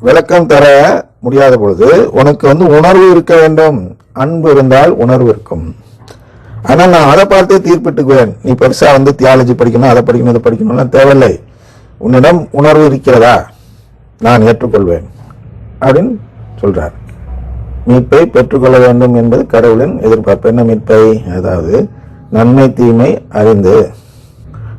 விளக்கம் தர முடியாத பொழுது உனக்கு வந்து உணர்வு இருக்க வேண்டும். அன்பு இருந்தால் உணர்வு இருக்கும். ஆனால் நான் அதை பார்த்தே தீர்ப்பிட்டுக்குவேன். நீ பெருசாக வந்து தியாலஜி படிக்கணும் அதை படிக்கணும் இதை படிக்கணும்லாம் தேவையில்லை. உன்னிடம் உணர்வு இருக்கிறதா? நான் ஏற்றுக்கொள்வேன். அப்படின்னு சொல்றார். மீட்பை பெற்றுக்கொள்ள வேண்டும் என்பது கடவுளின் எதிர்பார்ப்பு. என்ன மீட்பை? அதாவது நன்மை தீமை அறிந்து.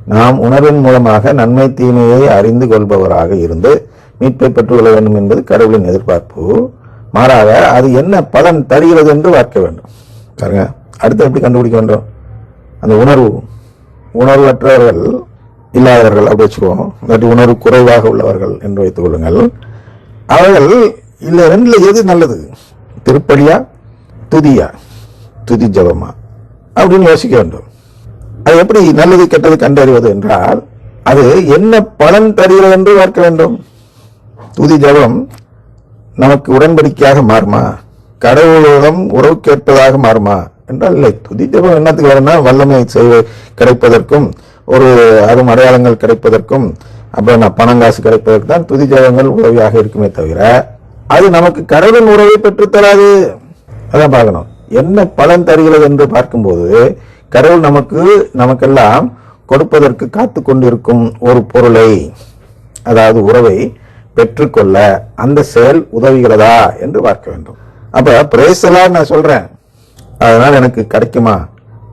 நாம் உணர்வின் மூலமாக நன்மை தீமையை அறிந்து கொள்பவராக இருந்து மீட்பை பெற்றுக்கொள்ள வேண்டும் என்பது கடவுளின் எதிர்பார்ப்பு. மாறாக அது என்ன பலன் தருகிறது என்று பார்க்க வேண்டும். பாருங்க அடுத்து எப்படி கண்டுபிடிக்க வேண்டும்? அந்த உணர்வு. உணர்வற்றவர்கள் இல்லாதவர்கள் அப்படி வச்சுக்குவோம் இல்லாட்டி உணர்வு குறைவாக உள்ளவர்கள் என்று வைத்துக் கொள்ளுங்கள். அவர்கள் இல்ல ரெண்டுல எது நல்லது? திருப்படியா துதியா? துதி ஜபமா? அப்படின்னு யோசிக்க வேண்டும். அது எப்படி நல்லது கெட்டது கண்டறிவது என்றால் அது என்ன பலன் தருகிறது என்று பார்க்க வேண்டும். துதி ஜபம் நமக்கு உடன்படிக்கையாக மாறுமா? கடவுளிடம் உறவு கேட்பதாக மாறுமா? என்றால் இல்லை. துதி ஜபம் என்னத்துக்கு வரும்னா வல்லமை செய்வ கிடைப்பதற்கும் ஒரு அரும் அடையாளங்கள் கிடைப்பதற்கும் அப்புறம் நான் பணம் காசு கிடைப்பதற்கு தான் துதி ஜபங்கள் உதவியாக இருக்குமே தவிர அது நமக்கு கடவுளின் உறவை பெற்றுத்தராது அதான் பார்க்கணும். என்ன பலன் தருகிறது என்று பார்க்கும்போது கடவுள் நமக்கு நமக்கெல்லாம் கொடுப்பதற்கு காத்து கொண்டிருக்கும் ஒரு பொருளை அதாவது உறவை பெற்றுக்கொள்ள அந்த செயல் உதவுகிறதா என்று பார்க்க வேண்டும். அப்ப பிரேசலா நான் சொல்றேன். அதனால் எனக்கு கிடைக்குமா?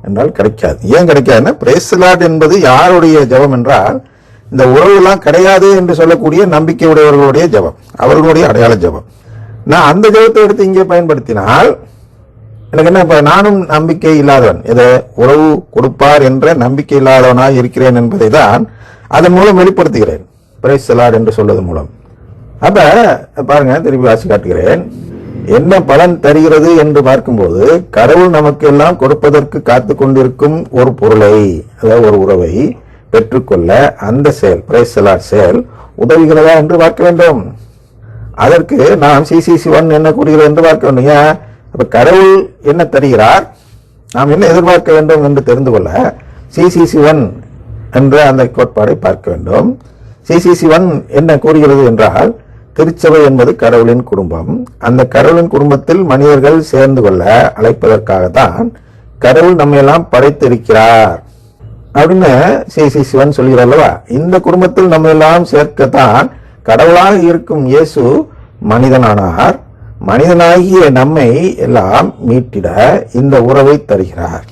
என்றால் கிடைக்காது. ஏன் கிடைக்காதுன்னா பிரேசலாட் என்பது யாருடைய ஜெபம் என்றால் இந்த உறவுலாம் கிடையாது என்று சொல்லக்கூடிய நம்பிக்கை உடையவர்களுடைய ஜெபம். அவர்களுடைய அடையாள ஜெபம். நான் அந்த ஜெபத்தை எடுத்து இங்கே பயன்படுத்தினால் எனக்கு என்ன இப்ப நானும் நம்பிக்கை இல்லாதவன் இதை உறவு கொடுப்பார் என்ற நம்பிக்கை இல்லாதவனாக இருக்கிறேன் என்பதை தான் அதன் மூலம் வெளிப்படுத்துகிறேன். பிரைசலாட் என்று சொல்வது மூலம். அப்ப பாருங்க திருப்பி வாசி காட்டுகிறேன். என்ன பலன் தருகிறது என்று பார்க்கும்போது கடவுள் நமக்கு எல்லாம் கொடுப்பதற்கு காத்து கொண்டிருக்கும் ஒரு பொருளை அதாவது ஒரு உறவை பெற்றுக்கொள்ள அந்த செயல் பிரேசலார் செயல் உதவுகிறதா என்று பார்க்க வேண்டும். அதற்கு நாம் சிசிசி ஒன் என்ன கூறுகிறது என்று பார்க்க வேண்டும் ஏன் அப்ப கடவுள் என்ன தருகிறார்? நாம் என்ன எதிர்பார்க்க வேண்டும் என்று தெரிந்து கொள்ள சிசிசி ஒன் என்ற அந்த கோட்பாடை பார்க்க வேண்டும். சிசிசி ஒன் என்ன கூறுகிறது என்றால் திருச்சபை என்பது கடவுளின் குடும்பம். அந்த கடவுளின் குடும்பத்தில் மனிதர்கள் சேர்ந்து கொள்ள அழைப்பதற்காகத்தான் கடவுள் நம்ம எல்லாம் படைத்திருக்கிறார். அப்படின்னு சிசி சிவன் சொல்கிறார் அல்லவா? இந்த குடும்பத்தில் நம்ம எல்லாம் சேர்க்கத்தான் கடவுளாக இருக்கும் இயேசு மனிதனானார். மனிதனாகிய நம்மை எல்லாம் மீட்டிட இந்த உறவை தருகிறார்.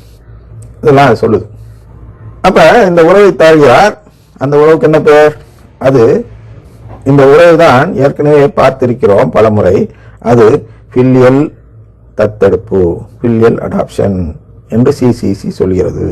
இதெல்லாம் சொல்லுது. அப்ப இந்த உறவை தருகிறார். அந்த உறவுக்கு என்ன பேர் அது இந்த உறவு தான் ஏற்கனவே பார்த்திருக்கிறோம் பலமுறை. அது ஃபில்லியல் தத்தெடுப்பு ஃபில்லியல் அடாப்ஷன் என்று சிசிசி சொல்கிறது.